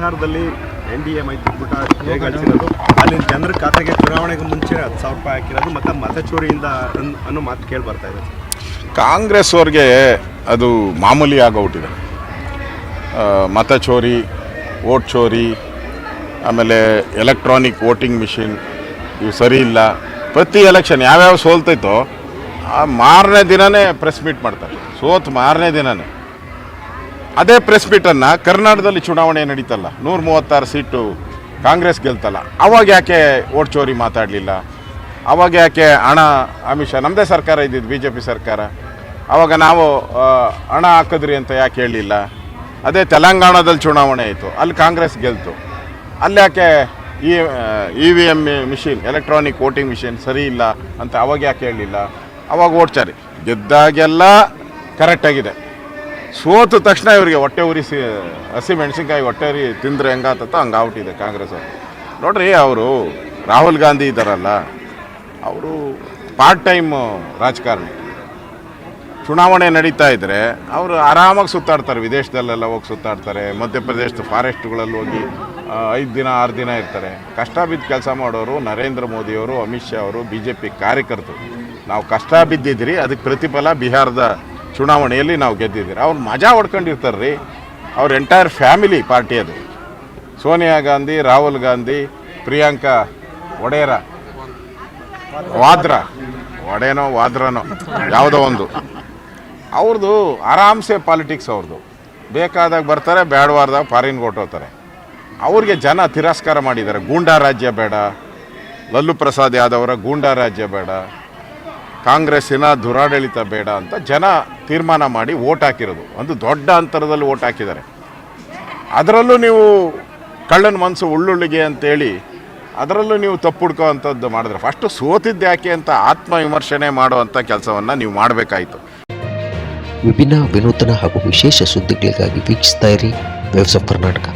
ಬಿಹಾರದಲ್ಲಿ N D A ಮೈತ್ರಿಕೂಟ ಗಳಿಸಿರೋದು ಅಲ್ಲಿ ಜನರ ಖಾತೆಗೆ ಚುನಾವಣೆಗೆ ಮುಂಚೆ ಹತ್ತು ಸಾವಿರ ರೂಪಾಯಿ ಹಾಕಿರೋದು ಮತ್ತು ಮತಚೋರಿಯಿಂದ ಅನ್- ಅನ್ನೋ ಮಾತು ಕೇಳಿ ಬರ್ತಾ ಇದೆ. ಕಾಂಗ್ರೆಸ್ ಅವ್ರಿಗೆ ಅದು ಮಾಮೂಲಿ ಆಗೋಗ್ಬಿಟ್ಟಿದೆ ಮತ ಚೋರಿ ಓಟ್ ಚೋರಿ, ಆಮೇಲೆ ಎಲೆಕ್ಟ್ರಾನಿಕ್ ವೋಟಿಂಗ್ ಮಿಷಿನ್, ಇವು ಸರಿ ಇಲ್ಲ. ಪ್ರತಿ ಎಲೆಕ್ಷನ್ ಯಾವ್ಯಾವ ಸೋಲ್ತೈತೋ ಆ ಮಾರನೇ ದಿನನೇ ಪ್ರೆಸ್ ಮೀಟ್ ಮಾಡ್ತಾರೆ. ಸೋತ್ ಮಾರನೇ ದಿನನೇ. ಅದೇ ಪ್ರೆಸ್ ಮೀಟನ್ನು ಕರ್ನಾಟಕದಲ್ಲಿ ಚುನಾವಣೆ ನಡೀತಲ್ಲ. ನೂರ ಮೂವತ್ತಾರು ಸೀಟು ಕಾಂಗ್ರೆಸ್ ಗೆಲ್ತಲ್ಲ. ಅವಾಗ ಯಾಕೆ ಓಟ್ ಚೋರಿ ಮಾತಾಡಲಿಲ್ಲ? ಅವಾಗ ಯಾಕೆ ಹಣ ಆಮಿಷ ನಮ್ಮದೇ ಸರ್ಕಾರ ಇದ್ದಿದ್ದು ಬಿ ಜೆ ಪಿ ಸರ್ಕಾರ. ಅವಾಗ ನಾವು ಹಣ ಹಾಕಿದ್ರಿ ಅಂತ ಯಾಕೆ ಹೇಳಲಿಲ್ಲ ಅದೇ ತೆಲಂಗಾಣದಲ್ಲಿ ಚುನಾವಣೆ ಆಯಿತು. ಅಲ್ಲಿ ಕಾಂಗ್ರೆಸ್ ಗೆಲ್ತು. ಅಲ್ಲಿ ಯಾಕೆ E E V M machine electronic voting machine ಸರಿ ಇಲ್ಲ ಅಂತ ಅವಾಗ ಯಾಕೆ ಹೇಳಲಿಲ್ಲ ಅವಾಗ ಓಟ್ ಚಾರಿ. ಗೆದ್ದಾಗೆಲ್ಲ ಕರೆಕ್ಟಾಗಿದೆ ಸೋತ ತಕ್ಷಣ ಇವರಿಗೆ ಹೊಟ್ಟೆ ಉರಿಸಿ, ಹಸಿ ಮೆಣಸಿನ್ಕಾಯಿ ಹೊಟ್ಟೆ ಉರಿ ತಿಂದ್ರೆ ಹೆಂಗಾತತ್ತೋ ಹಂಗೆ ಆಗ್ಬಿಟ್ಟಿದೆ ಕಾಂಗ್ರೆಸ್ ಅವರು. ನೋಡ್ರಿ ಅವರು ರಾಹುಲ್ ಗಾಂಧಿ ಇದ್ದಾರಲ್ಲ, ಅವರು ಪಾರ್ಟ್ ಟೈಮ್ ರಾಜಕಾರಣಿ. ಚುನಾವಣೆ ನಡೀತಾ ಇದ್ದರೆ ಅವರು ಆರಾಮಾಗಿ ಸುತ್ತಾಡ್ತಾರೆ, ವಿದೇಶದಲ್ಲೆಲ್ಲ ಹೋಗಿ ಸುತ್ತಾಡ್ತಾರೆ, ಮಧ್ಯಪ್ರದೇಶದ ಫಾರೆಸ್ಟ್ಗಳಲ್ಲಿ ಹೋಗಿ ಐದು ದಿನ, ಆರು ದಿನ ಇರ್ತಾರೆ. ಕಷ್ಟ ಬಿದ್ದು ಕೆಲಸ ಮಾಡೋರು ನರೇಂದ್ರ ಮೋದಿಯವರು, ಅಮಿತ್ ಶಾ ಅವರು ಬಿ ಜೆ ಪಿ ಕಾರ್ಯಕರ್ತರು. ನಾವು ಕಷ್ಟ ಬಿದ್ದಿದ್ರಿ ಅದಕ್ಕೆ ಪ್ರತಿಫಲ ಬಿಹಾರದ ಚುನಾವಣೆಯಲ್ಲಿ ನಾವು ಗೆದ್ದಿದ್ದೀರಿ? ಅವ್ರು ಮಜಾ ಹೊಡ್ಕೊಂಡಿರ್ತಾರೆ ರೀ ಅವ್ರ ಎಂಟೈರ್ ಫ್ಯಾಮಿಲಿ ಪಾರ್ಟಿ ಅದು. ಸೋನಿಯಾ ಗಾಂಧಿ, ರಾಹುಲ್ ಗಾಂಧಿ, ಪ್ರಿಯಾಂಕಾ ಒಡೆಯರ ವಾದ್ರ. ಒಡೇನೋ ವಾದ್ರನೋ, ಯಾವುದೋ ಒಂದು. ಅವ್ರದ್ದು ಆರಾಮ್ಸೆ ಪಾಲಿಟಿಕ್ಸ್ ಅವ್ರದ್ದು ಬೇಕಾದಾಗ ಬರ್ತಾರೆ ಬೇಡವಾರ್ದಾಗ ಫಾರಿನ್ ಕೊಟ್ಟೋತಾರೆ ಅವ್ರಿಗೆ ಜನ ತಿರಸ್ಕಾರ ಮಾಡಿದ್ದಾರೆ. ಗೂಂಡಾ ರಾಜ್ಯ ಬೇಡ. ಲಲ್ಲು ಪ್ರಸಾದ್ ಯಾದವರ ಗೂಂಡಾ ರಾಜ್ಯ ಬೇಡ. ಕಾಂಗ್ರೆಸ್ಸಿನ ದುರಾಡಳಿತ ಬೇಡ ಅಂತ ಜನ ತೀರ್ಮಾನ ಮಾಡಿ ಓಟ್ ಹಾಕಿರೋದು. ಒಂದು ದೊಡ್ಡ ಅಂತರದಲ್ಲಿ ಓಟ್ ಹಾಕಿದ್ದಾರೆ. ಅದರಲ್ಲೂ ನೀವು ಕಳ್ಳನ ಮನಸ್ಸು ಉಳ್ಳುಳ್ಳಿಗೆ ಅಂತೇಳಿ ಅದರಲ್ಲೂ ನೀವು ತಪ್ಪು ಹುಡ್ಕೋ ಅಂಥದ್ದು ಮಾಡಿದ್ರೆ ಫಸ್ಟು ಸೋತಿದ್ದು ಯಾಕೆ ಅಂತ ಆತ್ಮವಿಮರ್ಶನೆ ಮಾಡುವಂಥ ಕೆಲಸವನ್ನು ನೀವು ಮಾಡಬೇಕಾಯಿತು. ವಿಭಿನ್ನ ವಿನೂತನ ಹಾಗೂ ವಿಶೇಷ ಸುದ್ದಿಗಳಿಗಾಗಿ ವೀಕ್ಷಿಸ್ತಾ ಇರಿ. ಕರ್ನಾಟಕ.